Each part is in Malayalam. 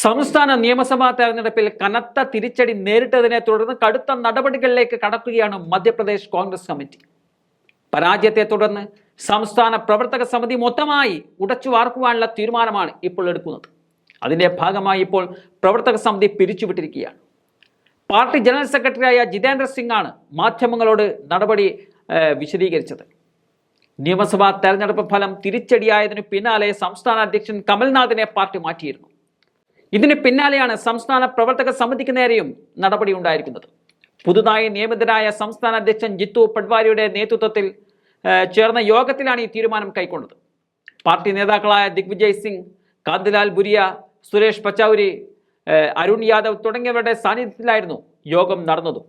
സംസ്ഥാന നിയമസഭാ തെരഞ്ഞെടുപ്പിൽ കനത്ത തിരിച്ചടി നേരിട്ടതിനെ തുടർന്ന് കടുത്ത നടപടികളിലേക്ക് കടക്കുകയാണ് മധ്യപ്രദേശ് കോൺഗ്രസ് കമ്മിറ്റി. പരാജയത്തെ തുടർന്ന് സംസ്ഥാന പ്രവർത്തക സമിതി മൊത്തമായി ഉടച്ചു വാർക്കുവാനുള്ള തീരുമാനമാണ് ഇപ്പോൾ എടുക്കുന്നത്. അതിന്റെ ഭാഗമായി ഇപ്പോൾ പ്രവർത്തക സമിതി പിരിച്ചുവിട്ടിരിക്കുകയാണ്. പാർട്ടി ജനറൽ സെക്രട്ടറിയായ ജിതേന്ദ്ര സിംഗ് ആണ് മാധ്യമങ്ങളോട് നടപടി വിശദീകരിച്ചത്. നിയമസഭാ തെരഞ്ഞെടുപ്പ് ഫലം തിരിച്ചടിയായതിനു പിന്നാലെ സംസ്ഥാന അധ്യക്ഷൻ കമൽനാഥിനെ പാർട്ടി മാറ്റിയിരുന്നു. ഇതിന് പിന്നാലെയാണ് സംസ്ഥാന പ്രവർത്തക സമിതിക്ക് നേരെയും നടപടി ഉണ്ടായിരിക്കുന്നത്. പുതുതായി നിയമിതരായ സംസ്ഥാന അധ്യക്ഷൻ ജിത്തു പട്വാരിയുടെ നേതൃത്വത്തിൽ ചേർന്ന യോഗത്തിലാണ് ഈ തീരുമാനം കൈക്കൊണ്ടത്. പാർട്ടി നേതാക്കളായ ദിഗ്വിജയ് സിംഗ് കാന്തിലാൽ ബുരിയ സുരേഷ് പച്ചൌരി അരുൺ യാദവ് തുടങ്ങിയവരുടെ സാന്നിധ്യത്തിലായിരുന്നു യോഗം നടന്നത്.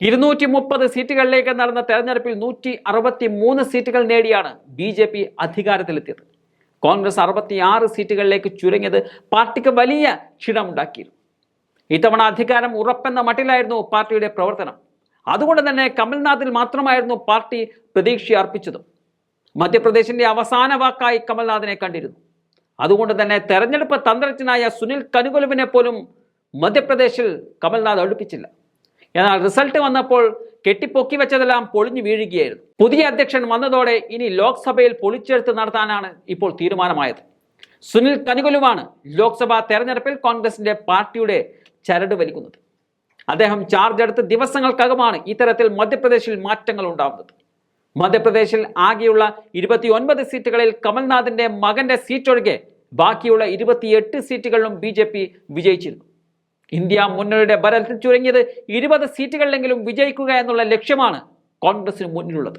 ഇരുന്നൂറ്റി മുപ്പത് സീറ്റുകളിലേക്ക് നടന്ന തെരഞ്ഞെടുപ്പിൽ നൂറ്റി അറുപത്തി മൂന്ന് സീറ്റുകൾ നേടിയാണ് ബി ജെ പി അധികാരത്തിലെത്തിയത്. കോൺഗ്രസ് അറുപത്തിയാറ് സീറ്റുകളിലേക്ക് ചുരുങ്ങിയത് പാർട്ടിക്ക് വലിയ ക്ഷീണമുണ്ടാക്കിയിരുന്നു. ഇത്തവണ അധികാരം ഉറപ്പെന്ന മട്ടിലായിരുന്നു പാർട്ടിയുടെ പ്രവർത്തനം. അതുകൊണ്ട് തന്നെ കമൽനാഥിൽ മാത്രമായിരുന്നു പാർട്ടി പ്രതീക്ഷ അർപ്പിച്ചതും. മധ്യപ്രദേശിന്റെ അവസാന വാക്കായി കമൽനാഥിനെ കണ്ടിരുന്നു. അതുകൊണ്ട് തന്നെ തെരഞ്ഞെടുപ്പ് തന്ത്രജ്ഞനായ സുനിൽ കനുകൊലുവിനെ പോലും മധ്യപ്രദേശിൽ കമൽനാഥ് അടുപ്പിച്ചില്ല. എന്നാൽ റിസൾട്ട് വന്നപ്പോൾ കെട്ടിപ്പൊക്കി വെച്ചതെല്ലാം പൊളിഞ്ഞു വീഴുകയായിരുന്നു. പുതിയ അധ്യക്ഷൻ വന്നതോടെ ഇനി ലോക്സഭയിൽ പൊളിച്ചെടുത്ത് നടത്താനാണ് ഇപ്പോൾ തീരുമാനമായത്. സുനിൽ കനുകൊലുവാണ് ലോക്സഭാ തെരഞ്ഞെടുപ്പിൽ കോൺഗ്രസിന്റെ പാർട്ടിയുടെ ചരട് വലിക്കുന്നത്. അദ്ദേഹം ചാർജ് എടുത്ത് ദിവസങ്ങൾക്കകമാണ് ഇത്തരത്തിൽ മധ്യപ്രദേശിൽ മാറ്റങ്ങൾ ഉണ്ടാവുന്നത്. മധ്യപ്രദേശിൽ ആകെയുള്ള ഇരുപത്തി ഒൻപത് സീറ്റുകളിൽ കമൽനാഥിന്റെ മകന്റെ സീറ്റൊഴികെ ബാക്കിയുള്ള ഇരുപത്തിയെട്ട് സീറ്റുകളിലും ബി ജെ പി വിജയിച്ചിരുന്നു. ഇന്ത്യ മുന്നണിയുടെ ഭരണത്തിൽ ചുരുങ്ങിയത് ഇരുപത് സീറ്റുകളിലെങ്കിലും വിജയിക്കുക എന്നുള്ള ലക്ഷ്യമാണ് കോൺഗ്രസിന് മുന്നിലുള്ളത്.